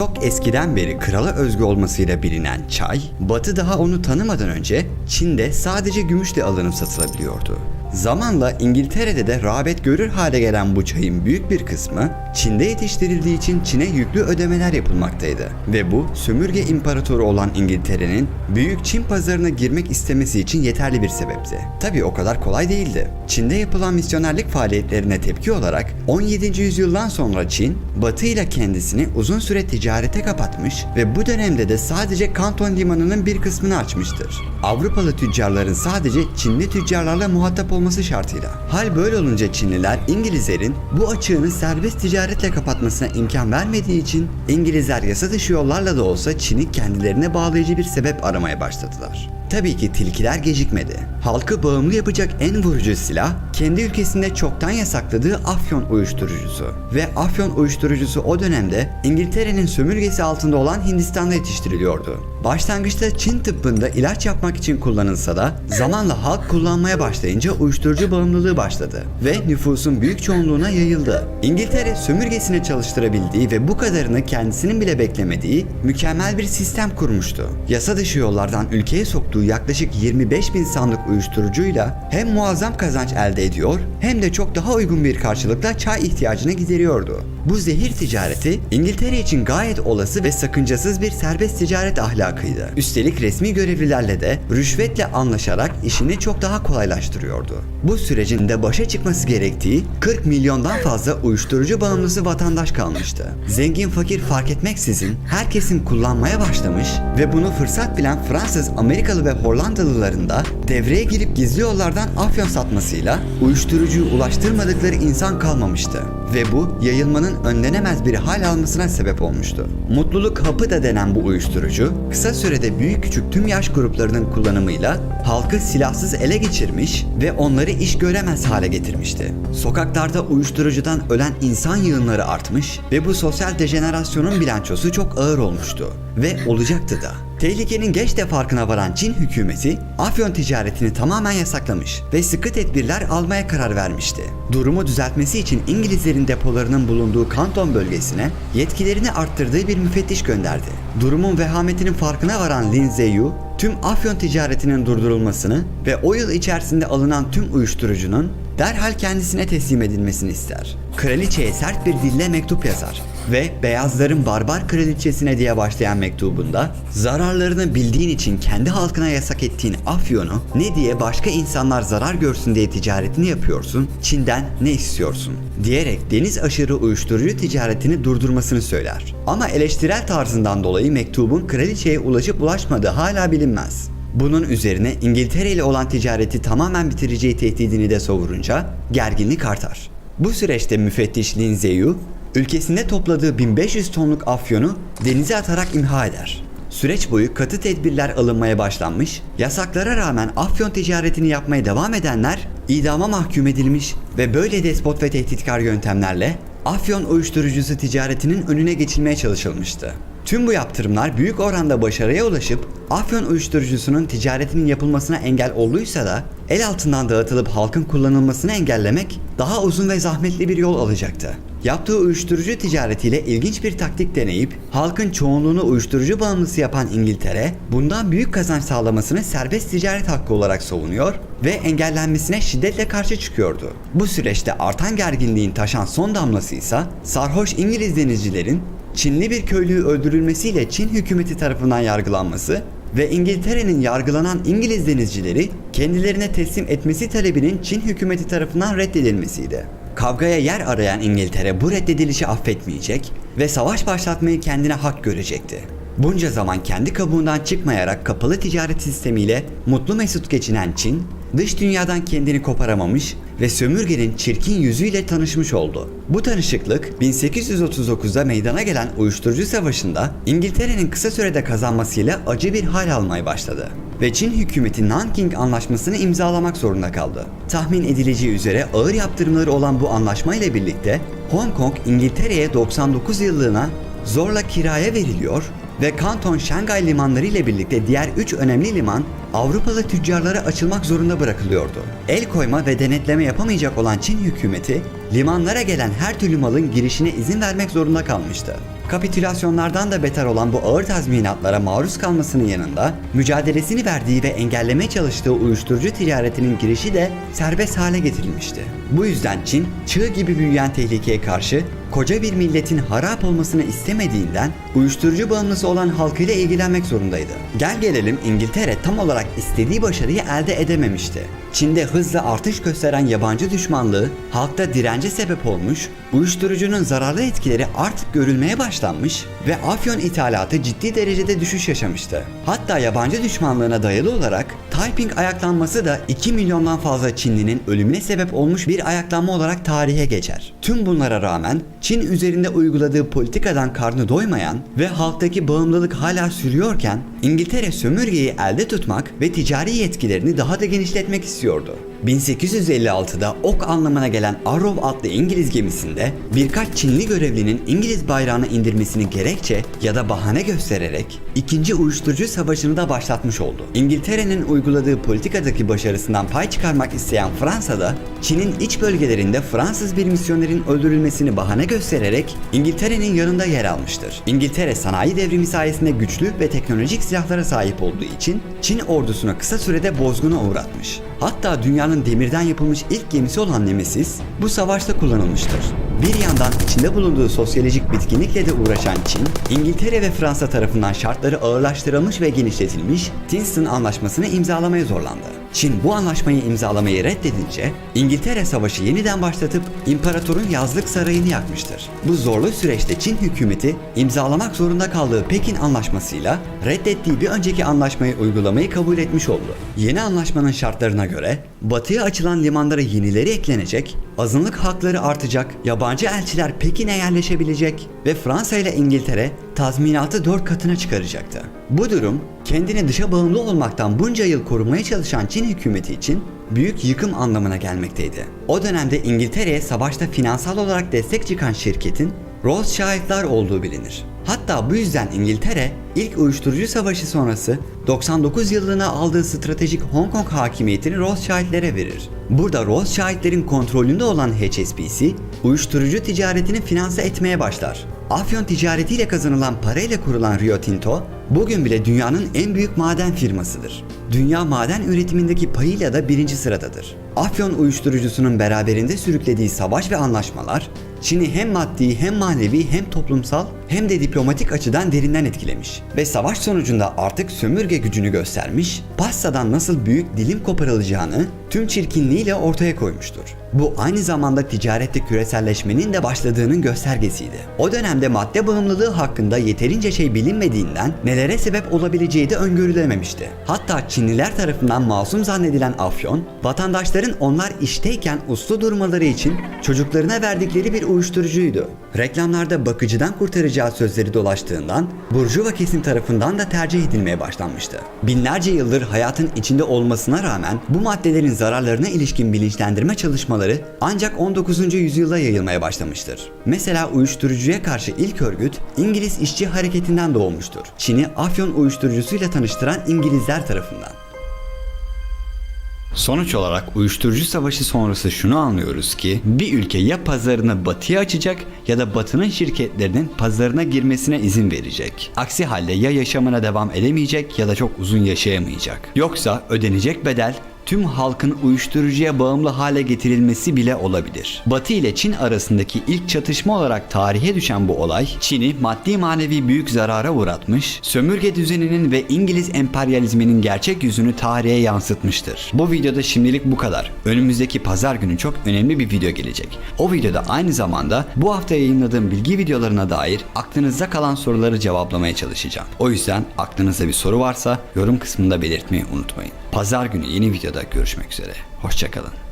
Çok eskiden beri krala özgü olmasıyla bilinen çay, Batı daha onu tanımadan önce Çin'de sadece gümüşle alınıp satılabiliyordu. Zamanla İngiltere'de de rağbet görür hale gelen bu çayın büyük bir kısmı Çin'de yetiştirildiği için Çin'e yüklü ödemeler yapılmaktaydı. Ve bu sömürge imparatoru olan İngiltere'nin büyük Çin pazarına girmek istemesi için yeterli bir sebepti. Tabi o kadar kolay değildi. Çin'de yapılan misyonerlik faaliyetlerine tepki olarak 17. yüzyıldan sonra Çin, Batı ile kendisini uzun süre ticarete kapatmış ve bu dönemde de sadece Kanton limanının bir kısmını açmıştır. Avrupalı tüccarların sadece Çinli tüccarlarla muhatap olması şartıyla. Hal böyle olunca Çinliler İngilizlerin bu açığını serbest ticaretle kapatmasına imkan vermediği için İngilizler yasa dışı yollarla da olsa Çin'i kendilerine bağlayıcı bir sebep aramaya başladılar. Tabii ki tilkiler gecikmedi. Halkı bağımlı yapacak en vurucu silah kendi ülkesinde çoktan yasakladığı afyon uyuşturucusu. Ve afyon uyuşturucusu o dönemde İngiltere'nin sömürgesi altında olan Hindistan'da yetiştiriliyordu. Başlangıçta Çin tıbbında ilaç yapmak için kullanılsa da zamanla halk kullanmaya başlayınca uyuşturucu bağımlılığı başladı ve nüfusun büyük çoğunluğuna yayıldı. İngiltere sömürgesini çalıştırabildiği ve bu kadarını kendisinin bile beklemediği mükemmel bir sistem kurmuştu. Yasa dışı yollardan ülkeye soktuğu yaklaşık 25 bin sandık uyuşturucuyla hem muazzam kazanç elde ediyor hem de çok daha uygun bir karşılıkla çay ihtiyacını gideriyordu. Bu zehir ticareti İngiltere için gayet olası ve sakıncasız bir serbest ticaret ahlakıydı. Üstelik resmi görevlilerle de rüşvetle anlaşarak işini çok daha kolaylaştırıyordu. Bu sürecin de başa çıkması gerektiği 40 milyondan fazla uyuşturucu bağımlısı vatandaş kalmıştı. Zengin fakir fark etmeksizin her kesim kullanmaya başlamış ve bunu fırsat bilen Fransız, Amerikalı ve Hollandalıların da devreye girip gizli yollardan afyon satmasıyla uyuşturucuyu ulaştırmadıkları insan kalmamıştı ve bu yayılmanın önlenemez bir hal almasına sebep olmuştu. Mutluluk hapı da denen bu uyuşturucu kısa sürede büyük küçük tüm yaş gruplarının kullanımıyla halkı silahsız ele geçirmiş ve onları iş göremez hale getirmişti. Sokaklarda uyuşturucudan ölen insan yığınları artmış ve bu sosyal dejenerasyonun bilançosu çok ağır olmuştu ve olacaktı da. Tehlikenin geç de farkına varan Çin hükümeti afyon ticaretini tamamen yasaklamış ve sıkı tedbirler almaya karar vermişti. Durumu düzeltmesi için İngilizlerin depolarının bulunduğu Kanton bölgesine yetkilerini arttırdığı bir müfettiş gönderdi. Durumun vehametinin farkına varan Lin Zeyu, tüm afyon ticaretinin durdurulmasını ve o yıl içerisinde alınan tüm uyuşturucunun derhal kendisine teslim edilmesini ister. Kraliçeye sert bir dille mektup yazar ve beyazların barbar kraliçesine diye başlayan mektubunda zararlarını bildiğin için kendi halkına yasak ettiğin afyonu ne diye başka insanlar zarar görsün diye ticaretini yapıyorsun, Çin'den ne istiyorsun diyerek deniz aşırı uyuşturucu ticaretini durdurmasını söyler. Ama eleştirel tarzından dolayı mektubun kraliçeye ulaşıp ulaşmadığı hala bilinmez. Bunun üzerine İngiltere ile olan ticareti tamamen bitireceği tehdidini de savurunca gerginlik artar. Bu süreçte müfettiş Lin Zeyu, ülkesinde topladığı 1500 tonluk afyonu denize atarak imha eder. Süreç boyu katı tedbirler alınmaya başlanmış, yasaklara rağmen afyon ticaretini yapmaya devam edenler idama mahkum edilmiş ve böyle despot ve tehditkar yöntemlerle afyon uyuşturucusu ticaretinin önüne geçilmeye çalışılmıştı. Tüm bu yaptırımlar büyük oranda başarıya ulaşıp afyon uyuşturucusunun ticaretinin yapılmasına engel olduysa da el altından dağıtılıp halkın kullanılmasını engellemek daha uzun ve zahmetli bir yol alacaktı. Yaptığı uyuşturucu ticaretiyle ilginç bir taktik deneyip halkın çoğunluğunu uyuşturucu bağımlısı yapan İngiltere bundan büyük kazanç sağlamasını serbest ticaret hakkı olarak savunuyor ve engellenmesine şiddetle karşı çıkıyordu. Bu süreçte artan gerginliğin taşan son damlası ise sarhoş İngiliz denizcilerin Çinli bir köylüyü öldürülmesiyle Çin hükümeti tarafından yargılanması ve İngiltere'nin yargılanan İngiliz denizcileri kendilerine teslim etmesi talebinin Çin hükümeti tarafından reddedilmesiydi. Kavgaya yer arayan İngiltere bu reddedilişi affetmeyecek ve savaş başlatmayı kendine hak görecekti. Bunca zaman kendi kabuğundan çıkmayarak kapalı ticaret sistemiyle mutlu mesut geçinen Çin, dış dünyadan kendini koparamamış ve sömürgenin çirkin yüzüyle tanışmış oldu. Bu tanışıklık 1839'da meydana gelen uyuşturucu savaşında İngiltere'nin kısa sürede kazanmasıyla acı bir hal almaya başladı ve Çin hükümeti Nanking Anlaşması'nı imzalamak zorunda kaldı. Tahmin edileceği üzere ağır yaptırımları olan bu anlaşma ile birlikte Hong Kong İngiltere'ye 99 yıllığına zorla kiraya veriliyor ve Kanton Şangay limanları ile birlikte diğer 3 önemli liman Avrupalı tüccarlara açılmak zorunda bırakılıyordu. El koyma ve denetleme yapamayacak olan Çin hükümeti limanlara gelen her türlü malın girişine izin vermek zorunda kalmıştı. Kapitülasyonlardan da beter olan bu ağır tazminatlara maruz kalmasının yanında mücadelesini verdiği ve engellemeye çalıştığı uyuşturucu ticaretinin girişi de serbest hale getirilmişti. Bu yüzden Çin, çığ gibi büyüyen tehlikeye karşı koca bir milletin harap olmasını istemediğinden uyuşturucu bağımlısı olan halkıyla ilgilenmek zorundaydı. Gel gelelim İngiltere tam olarak istediği başarıyı elde edememişti. Çin'de hızla artış gösteren yabancı düşmanlığı halkta dirence sebep olmuş, uyuşturucunun zararlı etkileri artık görülmeye başlanmış ve afyon ithalatı ciddi derecede düşüş yaşamıştı. Hatta yabancı düşmanlığına dayalı olarak Taiping ayaklanması da 2 milyondan fazla Çinlinin ölümüne sebep olmuş bir ayaklanma olarak tarihe geçer. Tüm bunlara rağmen Çin üzerinde uyguladığı politikadan karnı doymayan ve halktaki bağımlılık hala sürüyorken İngiltere sömürgeyi elde tutmak ve ticari yetkilerini daha da genişletmek istiyordu. 1856'da ok anlamına gelen Arrow adlı İngiliz gemisinde birkaç Çinli görevlinin İngiliz bayrağını indirmesini gerekçe ya da bahane göstererek ikinci uyuşturucu savaşını da başlatmış oldu. İngiltere'nin uyguladığı politikadaki başarısından pay çıkarmak isteyen Fransa'da Çin'in iç bölgelerinde Fransız bir misyonerin öldürülmesini bahane göstererek İngiltere'nin yanında yer almıştır. İngiltere sanayi devrimi sayesinde güçlü ve teknolojik silahlara sahip olduğu için Çin ordusunu kısa sürede bozguna uğratmış. Hatta dünyanın demirden yapılmış ilk gemisi olan Nemesis bu savaşta kullanılmıştır. Bir yandan içinde bulunduğu sosyolojik bitkinlikle de uğraşan Çin, İngiltere ve Fransa tarafından şartları ağırlaştırılmış ve genişletilmiş Kingston Anlaşması'nı imzalamaya zorlandı. Çin bu anlaşmayı imzalamayı reddedince İngiltere savaşı yeniden başlatıp imparatorun yazlık sarayını yakmıştır. Bu zorlu süreçte Çin hükümeti imzalamak zorunda kaldığı Pekin Anlaşması'yla reddettiği bir önceki anlaşmayı uygulamayı kabul etmiş oldu. Yeni anlaşmanın şartlarına göre batıya açılan limanlara yenileri eklenecek, azınlık hakları artacak, yabancı elçiler Pekin'e yerleşebilecek ve Fransa ile İngiltere tazminatı dört katına çıkaracaktı. Bu durum kendini dışa bağımlı olmaktan bunca yıl korumaya çalışan Çin hükümeti için büyük yıkım anlamına gelmekteydi. O dönemde İngiltere'ye savaşta finansal olarak destek çıkan şirketin Rothschild'lar olduğu bilinir. Hatta bu yüzden İngiltere ilk uyuşturucu savaşı sonrası 99 yıllığına aldığı stratejik Hong Kong hakimiyetini Rothschild'lere verir. Burada Rothschild'lerin kontrolünde olan HSBC uyuşturucu ticaretini finanse etmeye başlar. Afyon ticaretiyle kazanılan parayla kurulan Rio Tinto bugün bile dünyanın en büyük maden firmasıdır. Dünya maden üretimindeki payıyla da birinci sıradadır. Afyon uyuşturucusunun beraberinde sürüklediği savaş ve anlaşmalar Çin'i hem maddi hem manevi hem toplumsal hem de diplomatik açıdan derinden etkilemiş ve savaş sonucunda artık sömürge gücünü göstermiş, pastadan nasıl büyük dilim koparılacağını tüm çirkinliğiyle ortaya koymuştur. Bu aynı zamanda ticarette küreselleşmenin de başladığının göstergesiydi. O dönemde madde bağımlılığı hakkında yeterince şey bilinmediğinden nelere sebep olabileceği de öngörülememişti. Hatta Çinliler tarafından masum zannedilen afyon, vatandaşların onlar işteyken uslu durmaları için çocuklarına verdikleri bir uyuşturucuydu. Reklamlarda bakıcıdan kurtaracağı sözleri dolaştığından Burjuva kesim tarafından da tercih edilmeye başlanmıştı. Binlerce yıldır hayatın içinde olmasına rağmen bu maddelerin zararlarına ilişkin bilinçlendirme çalışmaları ancak 19. yüzyılda yayılmaya başlamıştır. Mesela uyuşturucuya karşı ilk örgüt İngiliz işçi hareketinden doğmuştur. Çin'i afyon uyuşturucusuyla tanıştıran İngilizler tarafından. Sonuç olarak uyuşturucu savaşı sonrası şunu anlıyoruz ki bir ülke ya pazarını batıya açacak ya da batının şirketlerinin pazarına girmesine izin verecek. Aksi halde ya yaşamına devam edemeyecek ya da çok uzun yaşayamayacak. Yoksa ödenecek bedel tüm halkın uyuşturucuya bağımlı hale getirilmesi bile olabilir. Batı ile Çin arasındaki ilk çatışma olarak tarihe düşen bu olay, Çin'i maddi manevi büyük zarara uğratmış, sömürge düzeninin ve İngiliz emperyalizminin gerçek yüzünü tarihe yansıtmıştır. Bu videoda şimdilik bu kadar. Önümüzdeki pazar günü çok önemli bir video gelecek. O videoda aynı zamanda bu hafta yayınladığım bilgi videolarına dair aklınızda kalan soruları cevaplamaya çalışacağım. O yüzden aklınızda bir soru varsa yorum kısmında belirtmeyi unutmayın. Pazar günü yeni videoda görüşmek üzere. Hoşçakalın.